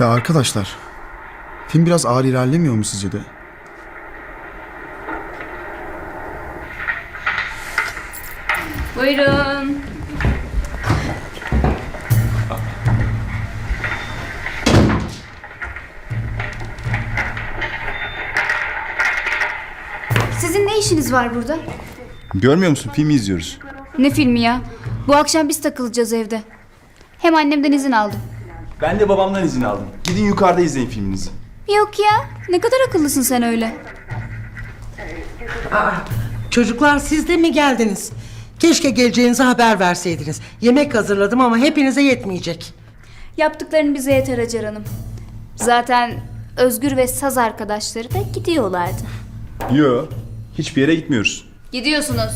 Ya arkadaşlar, film biraz ağır ilerlemiyor mu sizce de? Buyurun. İşiniz var burada? Görmüyor musun? Filmi izliyoruz. Ne filmi ya? Bu akşam biz takılacağız evde. Hem annemden izin aldım. Ben de babamdan izin aldım. Gidin yukarıda izleyin filminizi. Yok ya. Ne kadar akıllısın sen öyle. Çocuklar siz de mi geldiniz? Keşke geleceğinizi haber verseydiniz. Yemek hazırladım ama hepinize yetmeyecek. Yaptıkların bize yeter Hacer Hanım. Zaten Özgür ve Saz arkadaşları da gidiyorlardı. Yo. Hiçbir yere gitmiyoruz. Gidiyorsunuz.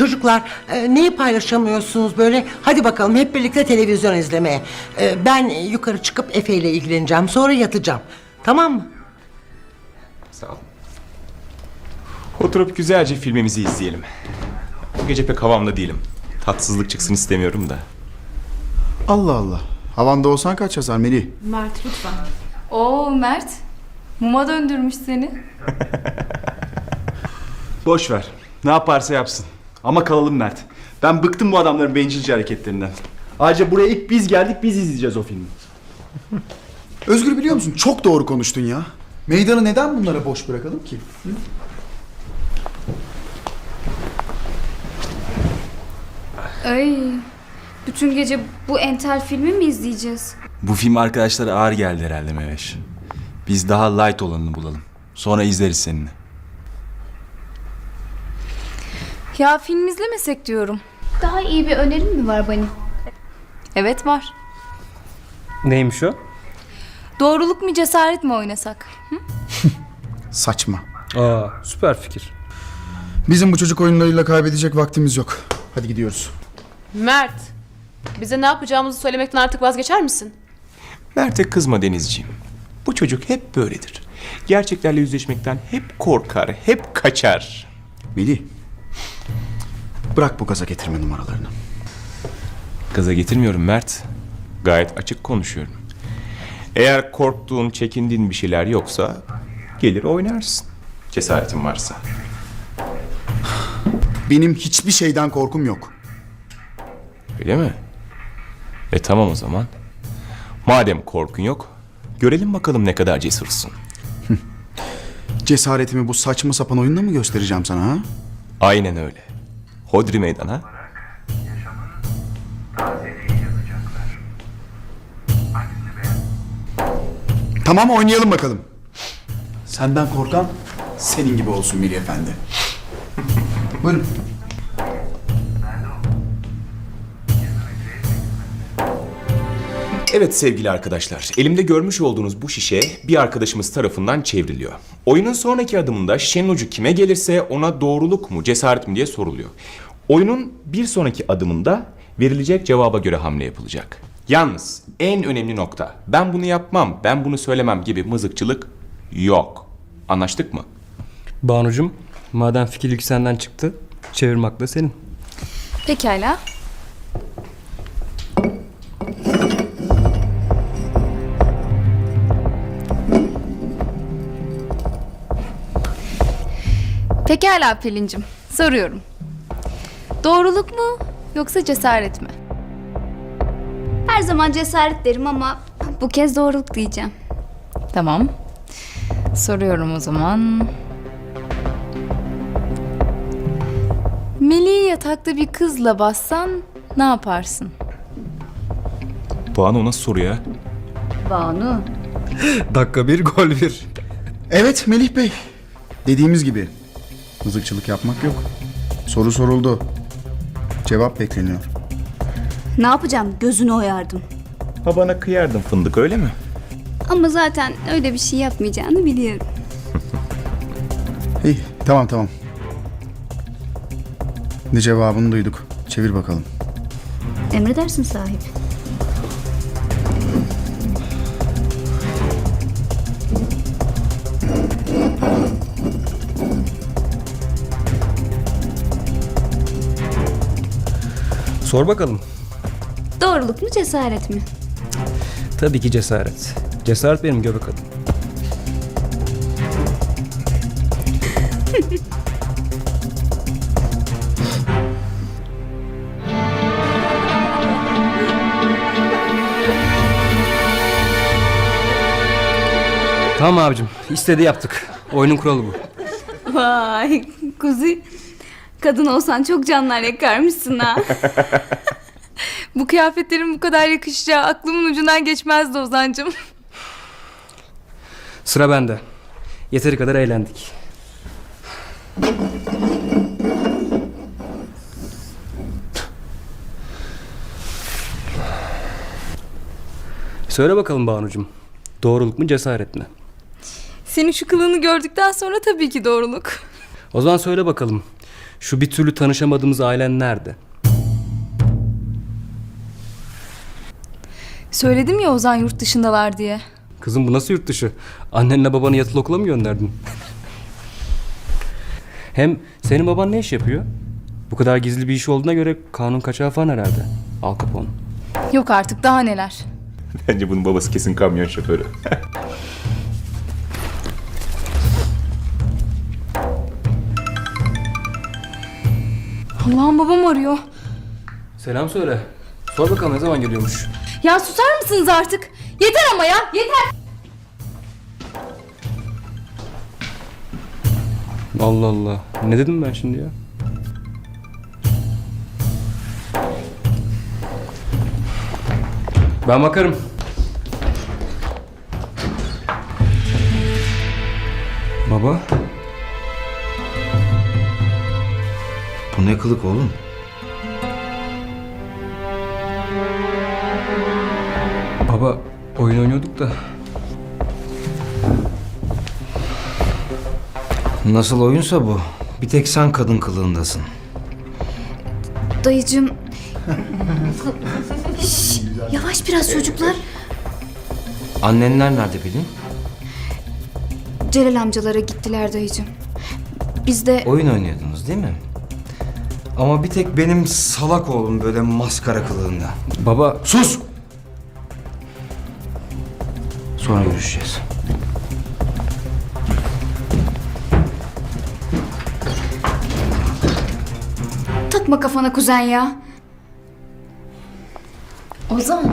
Çocuklar e, neyi paylaşamıyorsunuz böyle? Hadi bakalım hep birlikte televizyon izlemeye. E, ben yukarı çıkıp Efe ile ilgileneceğim. Sonra yatacağım. Tamam mı? Sağ olun. Oturup güzelce filmimizi izleyelim. Bu gece pek havamda değilim. Tatsızlık çıksın istemiyorum da. Allah Allah. Havanda olsan kaç yazar Melih? Mert lütfen. Oo Mert. Muma döndürmüş seni. Boş ver. Ne yaparsa yapsın. Ama kalalım Mert. Ben bıktım bu adamların bencilce hareketlerinden. Ayrıca buraya ilk biz geldik, biz izleyeceğiz o filmi. Özgür biliyor musun? Çok doğru konuştun ya. Meydanı neden bunlara boş bırakalım ki? Ay. Bütün gece bu entel filmi mi izleyeceğiz? Bu film arkadaşlara ağır geldi herhalde Meveş. Biz daha light olanını bulalım. Sonra izleriz seninle. Ya film izlemesek diyorum. Daha iyi bir önerin mi var Bani? Evet var. Neymiş o? Doğruluk mu cesaret mi oynasak? Saçma. Aa süper fikir. Bizim bu çocuk oyunlarıyla kaybedecek vaktimiz yok. Hadi gidiyoruz. Mert, bize ne yapacağımızı söylemekten artık vazgeçer misin? Mert'e kızma Denizciğim. Bu çocuk hep böyledir. Gerçeklerle yüzleşmekten hep korkar, hep kaçar. Melih. Bırak bu gaza getirme numaralarını. Gaza getirmiyorum Mert. Gayet açık konuşuyorum. Eğer korktuğun, çekindiğin bir şeyler yoksa gelir oynarsın. Cesaretin varsa. Benim hiçbir şeyden korkum yok. Öyle mi? E tamam o zaman. Madem korkun yok, görelim bakalım ne kadar cesursun. Cesaretimi bu saçma sapan oyunla mı göstereceğim sana ha? Aynen öyle. Hodri meydana. Tamam oynayalım bakalım. Senden korkan senin gibi olsun Melih Efendi. Buyurun. Evet sevgili arkadaşlar, elimde görmüş olduğunuz bu şişe bir arkadaşımız tarafından çevriliyor. Oyunun sonraki adımında şişenin ucu kime gelirse ona doğruluk mu, cesaret mi diye soruluyor. Oyunun bir sonraki adımında verilecek cevaba göre hamle yapılacak. Yalnız en önemli nokta, ben bunu yapmam, ben bunu söylemem gibi mızıkçılık yok. Anlaştık mı? Banucum madem fikirlik senden çıktı çevirmek da senin. Pekala. Pekala Pelin'cim. Soruyorum. Doğruluk mu yoksa cesaret mi? Her zaman cesaret derim ama bu kez doğruluk diyeceğim. Tamam. Soruyorum o zaman. Melih'i yatakta bir kızla bassan ne yaparsın? Puan ona soru ya. Banu. Dakika bir gol bir. Evet Melih Bey. Dediğimiz gibi. Mızıkçılık yapmak yok. Soru soruldu. Cevap bekleniyor. Ne yapacağım? Gözünü oyardım. Ha bana kıyardın fındık öyle mi? Ama zaten öyle bir şey yapmayacağını biliyorum. İyi tamam tamam. Ne cevabını duyduk. Çevir bakalım. Emredersin sahip. Sor bakalım. Doğruluk mu cesaret mi? Tabii ki cesaret. Cesaret benim göbek adım. tamam abicim. istedi yaptık. Oyunun kuralı bu. Vay kuzi. Kadın olsan çok canlar yakarmışsın ha. Bu kıyafetlerin bu kadar yakışacağı aklımın ucundan geçmezdi Ozan'cığım. Sıra bende. Yeteri kadar eğlendik. Söyle bakalım Banucuğum. Doğruluk mu cesaret mi? Senin şu kılığını gördükten sonra tabii ki doğruluk. O zaman söyle bakalım. Şu bir türlü tanışamadığımız ailen nerede? Söyledim ya Ozan yurt dışındalar diye. Kızım bu nasıl yurt dışı? Annenle babanı yatılı okula mı gönderdin? Hem senin baban ne iş yapıyor? Bu kadar gizli bir iş olduğuna göre kanun kaçağı falan herhalde. Al Capone. Yok artık daha neler. Bence bunun babası kesin kamyon şoförü. Allah'ım babam arıyor. Selam söyle. Sor bakalım ne zaman geliyormuş? Ya susar mısınız artık? Yeter ama ya yeter. Allah Allah. Ne dedim ben şimdi ya? Ben bakarım. Baba, Bu ne kılık oğlum? baba oyun oynuyorduk da. Nasıl oyunsa bu. Bir tek sen kadın kılığındasın. Dayıcım. Şş, yavaş biraz çocuklar. Annenler nerede Pelin? Celal amcalara gittiler dayıcım. Biz de Oyun oynuyordunuz değil mi? Ama bir tek benim salak oğlum böyle maskara kılığında. Baba, Sus! Sonra görüşeceğiz. takma kafana kuzen ya. Ozan.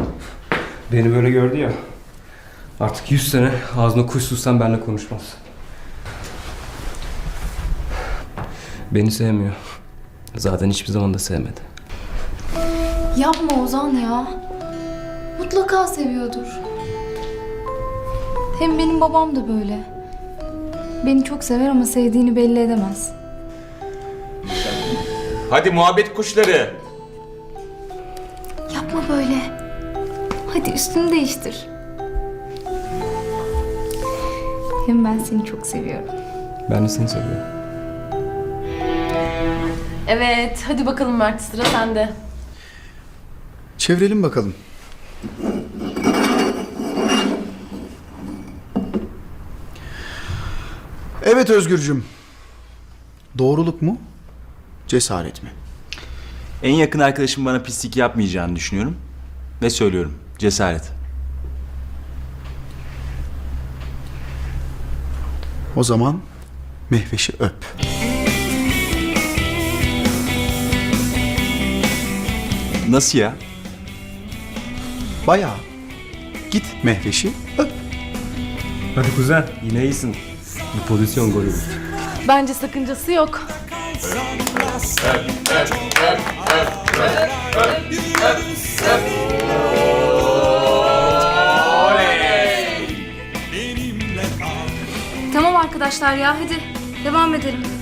beni böyle gördü ya. Artık 100 sene ağzına kuş sussan benimle konuşmaz. Beni sevmiyor. Zaten hiçbir zaman da sevmedi. Yapma Ozan ya. Mutlaka seviyordur. Hem benim babam da böyle. Beni çok sever ama sevdiğini belli edemez. Hadi muhabbet kuşları. Yapma böyle. Hadi üstünü değiştir. Hem ben seni çok seviyorum. Ben de seni seviyorum. Evet, hadi bakalım Mert sıra sende. Çevirelim bakalım. Evet Özgürcüm. Doğruluk mu? Cesaret mi? En yakın arkadaşım bana pislik yapmayacağını düşünüyorum. Ve söylüyorum. Cesaret. O zaman Mehveş'i öp. Nasıl ya? Bayağı. Git Mehveş'i öp. Hadi kuzen, yine iyisin. Bir pozisyon golü. Bence sakıncası yok. Tamam arkadaşlar ya hadi devam edelim.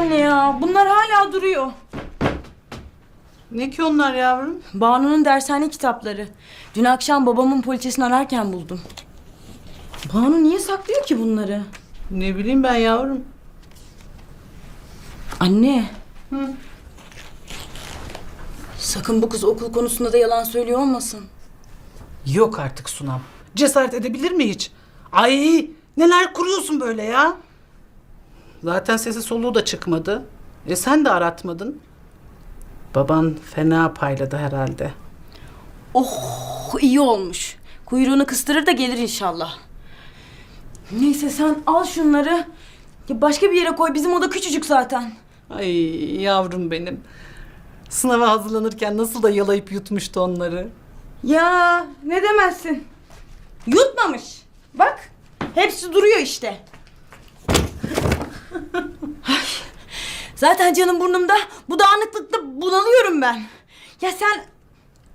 Anne ya bunlar hala duruyor. Ne ki onlar yavrum? Banu'nun dershane kitapları. Dün akşam babamın poliçesini ararken buldum. Banu niye saklıyor ki bunları? Ne bileyim ben yavrum. Anne. Sakın bu kız okul konusunda da yalan söylüyor olmasın. Yok artık Sunam. Cesaret edebilir mi hiç? Ay neler kuruyorsun böyle ya? Zaten sesi soluğu da çıkmadı. E sen de aratmadın. Baban fena payladı herhalde. Oh iyi olmuş. Kuyruğunu kıstırır da gelir inşallah. Neyse sen al şunları. Ya başka bir yere koy. Bizim oda küçücük zaten. Ay yavrum benim. Sınava hazırlanırken nasıl da yalayıp yutmuştu onları. Ya ne demezsin. Yutmamış. Bak hepsi duruyor işte. Ay, Zaten canım burnumda. Bu dağınıklıkta bunalıyorum ben. Ya sen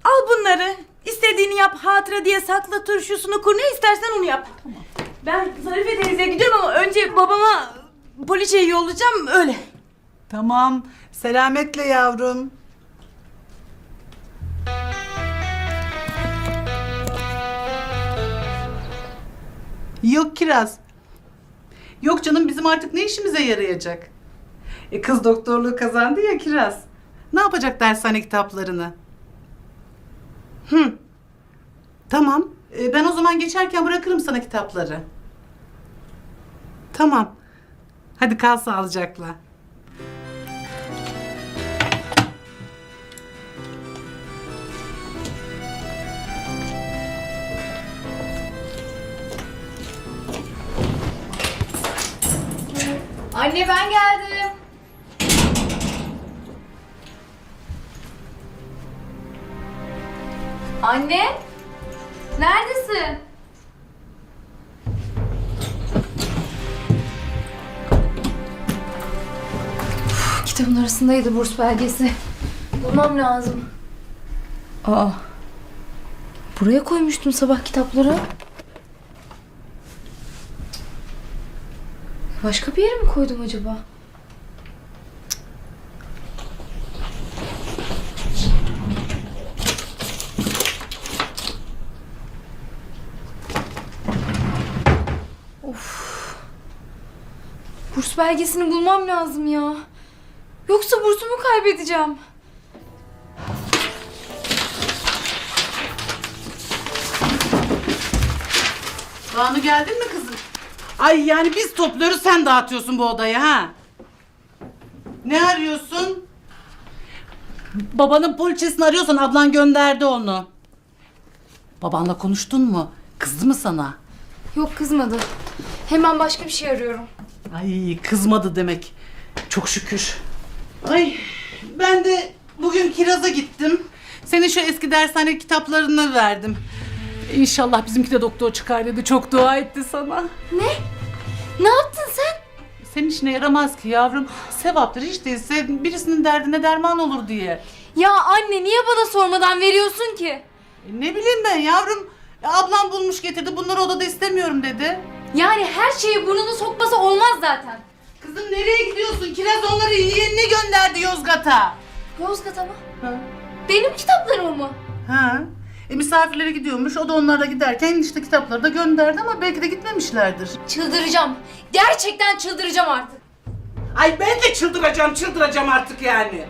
al bunları. İstediğini yap. Hatıra diye sakla turşusunu kur. Ne istersen onu yap. Ben Zarife teyzeye gidiyorum ama önce babama poliçeyi yollayacağım öyle. Tamam. Selametle yavrum. Yok Kiraz. Yok canım bizim artık ne işimize yarayacak? E kız doktorluğu kazandı ya Kiraz. Ne yapacak dershane kitaplarını? Hı. Tamam. E, ben o zaman geçerken bırakırım sana kitapları. Tamam. Hadi kal sağlıcakla. Anne ben geldim. Anne? Neredesin? Uf, kitabın arasındaydı burs belgesi. Bulmam lazım. Aa. Buraya koymuştum sabah kitapları. Başka bir yere mi koydum acaba? Of. Burs belgesini bulmam lazım ya. Yoksa bursumu kaybedeceğim. Banu geldin mi? Ay yani biz topluyoruz sen dağıtıyorsun bu odayı ha. Ne arıyorsun? Babanın poliçesini arıyorsan ablan gönderdi onu. Babanla konuştun mu? Kızdı mı sana? Yok kızmadı. Hemen başka bir şey arıyorum. Ay kızmadı demek. Çok şükür. Ay ben de bugün Kiraz'a gittim. Senin şu eski dershane kitaplarını verdim. İnşallah bizimki de doktor çıkar dedi. Çok dua etti sana. Ne? Ne yaptın sen? Senin işine yaramaz ki yavrum. Sevaptır hiç değilse birisinin derdine derman olur diye. Ya anne niye bana sormadan veriyorsun ki? E, ne bileyim ben yavrum. E, ablam bulmuş getirdi. Bunları odada istemiyorum dedi. Yani her şeye burnunu sokması olmaz zaten. Kızım nereye gidiyorsun? Kiraz onları yeğenine gönderdi Yozgat'a. Yozgat'a mı? Ha. Benim kitaplarım mı? Ha. E, misafirlere gidiyormuş. O da onlarla giderken işte kitapları da gönderdi ama belki de gitmemişlerdir. Çıldıracağım. Gerçekten çıldıracağım artık. Ay ben de çıldıracağım, çıldıracağım artık yani.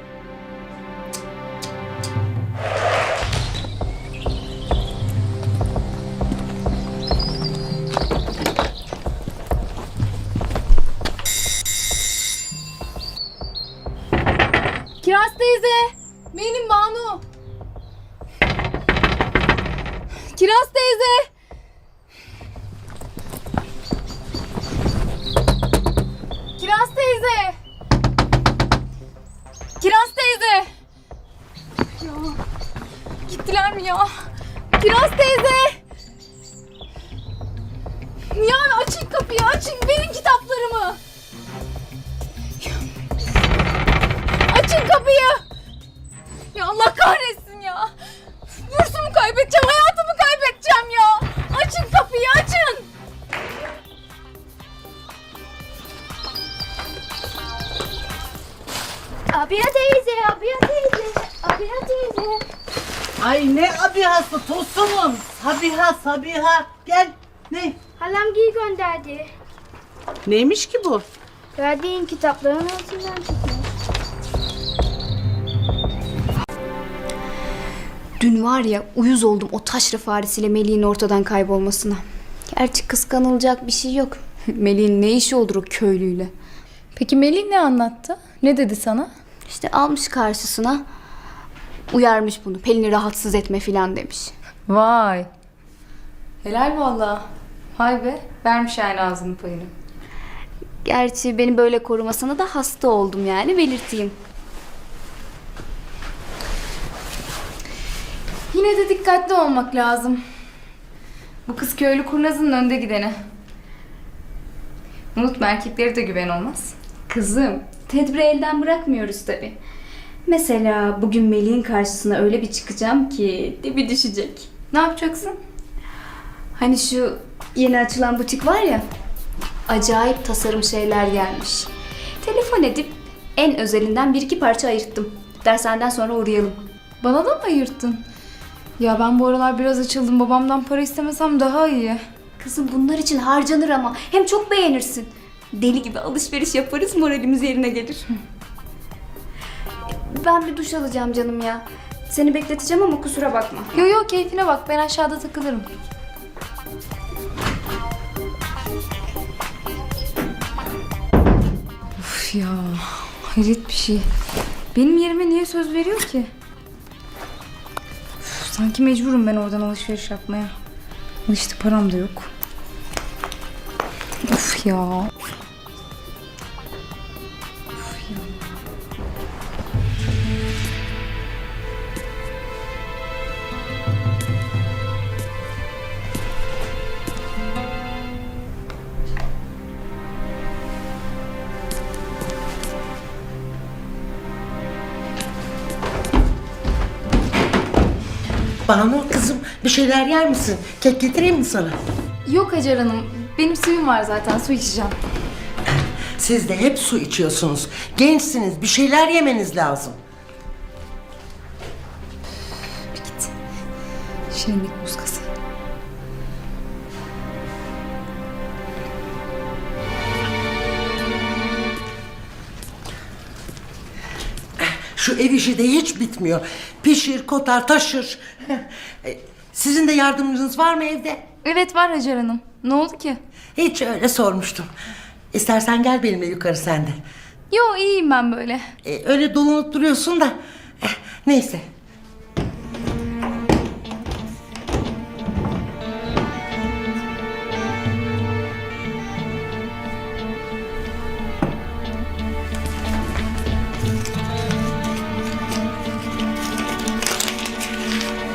Kiraz teyze. Benim Banu. Kiraz teyze. Kiraz teyze. Kiraz teyze. Ya. Gittiler mi ya? Kiraz teyze. Ya açın kapıyı açın benim kitaplarımı. Açın kapıyı. Ya Allah kahretsin ya. Bursumu kaybedeceğim, hayatımı kaybedeceğim ya. Açın kapıyı, açın. Abiye teyze, abiye teyze, abiye Sabiha'sı Tosun'un. Sabiha Sabiha gel. Ne? Halam giy gönderdi. Neymiş ki bu? Verdiğin kitapların altından çıkmış. Dün var ya uyuz oldum o taşra faresiyle Melih'in ortadan kaybolmasına. Gerçi kıskanılacak bir şey yok. Melih'in ne işi olur o köylüyle. Peki Melih ne anlattı? Ne dedi sana? İşte almış karşısına uyarmış bunu. Pelin'i rahatsız etme filan demiş. Vay. Helal vallahi. Hay be. Vermiş yani ağzının payını. Gerçi beni böyle korumasına da hasta oldum yani belirteyim. Yine de dikkatli olmak lazım. Bu kız köylü kurnazının önde gideni. Unutma erkeklere de güven olmaz. Kızım, tedbiri elden bırakmıyoruz tabi. Mesela bugün Melih'in karşısına öyle bir çıkacağım ki dibi düşecek. Ne yapacaksın? Hani şu yeni açılan butik var ya, acayip tasarım şeyler gelmiş. Telefon edip en özelinden bir iki parça ayırttım. Dershaneden sonra uğrayalım. Bana da mı ayırttın? Ya ben bu aralar biraz açıldım. Babamdan para istemesem daha iyi. Kızım bunlar için harcanır ama hem çok beğenirsin. Deli gibi alışveriş yaparız moralimiz yerine gelir. Ben bir duş alacağım canım ya. Seni bekleteceğim ama kusura bakma. Yo yo keyfine bak. Ben aşağıda takılırım. Uf ya. Hayret bir şey. Benim yerime niye söz veriyor ki? Sanki mecburum ben oradan alışveriş yapmaya. Al İşte param da yok. Of ya. Banu kızım bir şeyler yer misin? Kek getireyim mi sana? Yok Hacer Hanım. Benim suyum var zaten. Su içeceğim. Siz de hep su içiyorsunuz. Gençsiniz bir şeyler yemeniz lazım. Şirinlik muskası. Şu ev işi de hiç bitmiyor. Pişir, kotar, taşır. E, Sizin de yardımcınız var mı evde? Evet var Hacer Hanım. Ne oldu ki? Hiç öyle sormuştum. İstersen gel benimle yukarı sen de. Yo iyiyim ben böyle. E, öyle dolanıp duruyorsun da. Eh, neyse.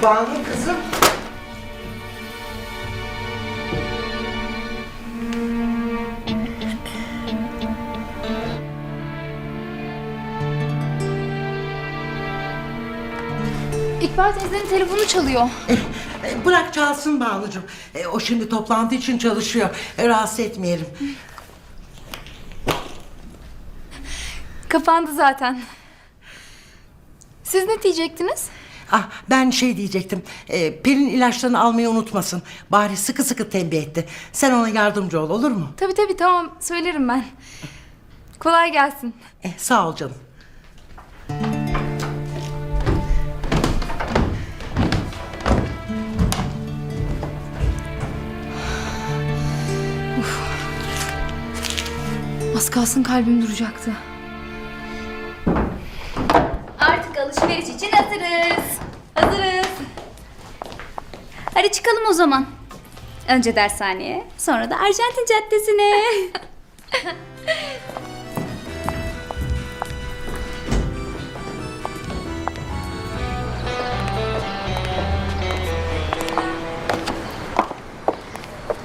Banu kızım. İkbal teyzenin telefonu çalıyor. E, Bırak çalsın Banucuğum. E, o şimdi toplantı için çalışıyor. E, rahatsız etmeyelim. Kapandı zaten. Siz ne diyecektiniz? Ah ben şey diyecektim. E, Pelin ilaçlarını almayı unutmasın. Bari sıkı sıkı tembih etti. Sen ona yardımcı ol olur mu? Tabii tabii tamam söylerim ben. Kolay gelsin. E, sağ ol canım. Az kalsın kalbim duracaktı. Alışveriş için hazırız. Hazırız. Hadi çıkalım o zaman. Önce dershaneye, sonra da Arjantin Caddesi'ne.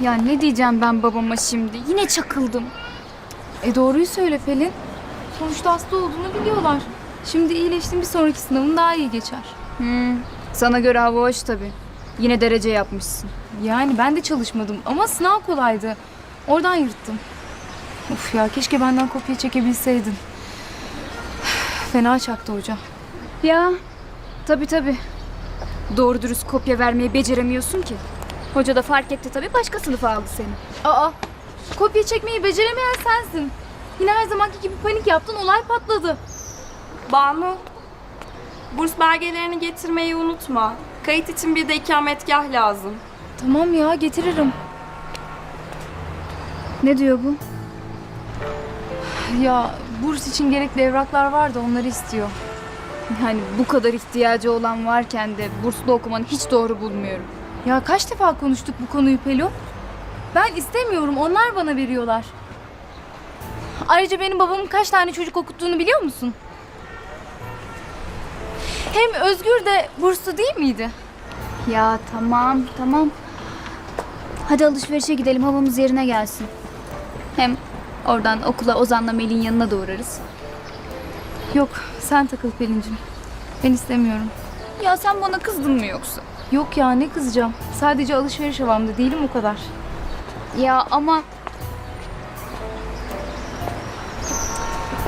ya ne diyeceğim ben babama şimdi? Yine çakıldım. E doğruyu söyle Pelin. Sonuçta hasta olduğunu biliyorlar. Şimdi iyileştin bir sonraki sınavın daha iyi geçer. Hmm, sana göre hava hoş tabii. Yine derece yapmışsın. Yani ben de çalışmadım ama sınav kolaydı. Oradan yırttım. Of ya keşke benden kopya çekebilseydin. Fena çaktı hoca. Ya tabii tabii. Doğru dürüst kopya vermeyi beceremiyorsun ki. Hoca da fark etti tabii başka sınıfa aldı seni. Aa, kopya çekmeyi beceremeyen sensin. Yine her zamanki gibi panik yaptın, olay patladı. Banu, burs belgelerini getirmeyi unutma. Kayıt için bir de ikametgah lazım. Tamam ya, getiririm. Ne diyor bu? Ya burs için gerekli evraklar var da onları istiyor. Yani bu kadar ihtiyacı olan varken de burslu okumanı hiç doğru bulmuyorum. Ya kaç defa konuştuk bu konuyu Pelo? Ben istemiyorum, onlar bana veriyorlar. Ayrıca benim babamın kaç tane çocuk okuttuğunu biliyor musun? Hem Özgür de burslu değil miydi? Ya tamam tamam. Hadi alışverişe gidelim havamız yerine gelsin. Hem oradan okula Ozan'la Melin yanına da uğrarız. Yok, sen takıl Pelin'cim. Ben istemiyorum. Ya sen bana kızdın mı yoksa? Yok ya ne kızacağım. Sadece alışveriş havamda değilim o kadar. Ya ama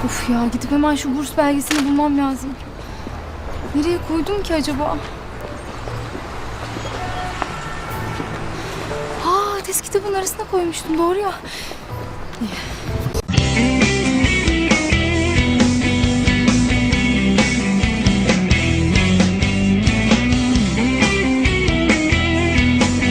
Uf ya gidip hemen şu burs belgesini bulmam lazım. Nereye koydum ki acaba? Aa test kitabının arasına koymuştum doğru ya.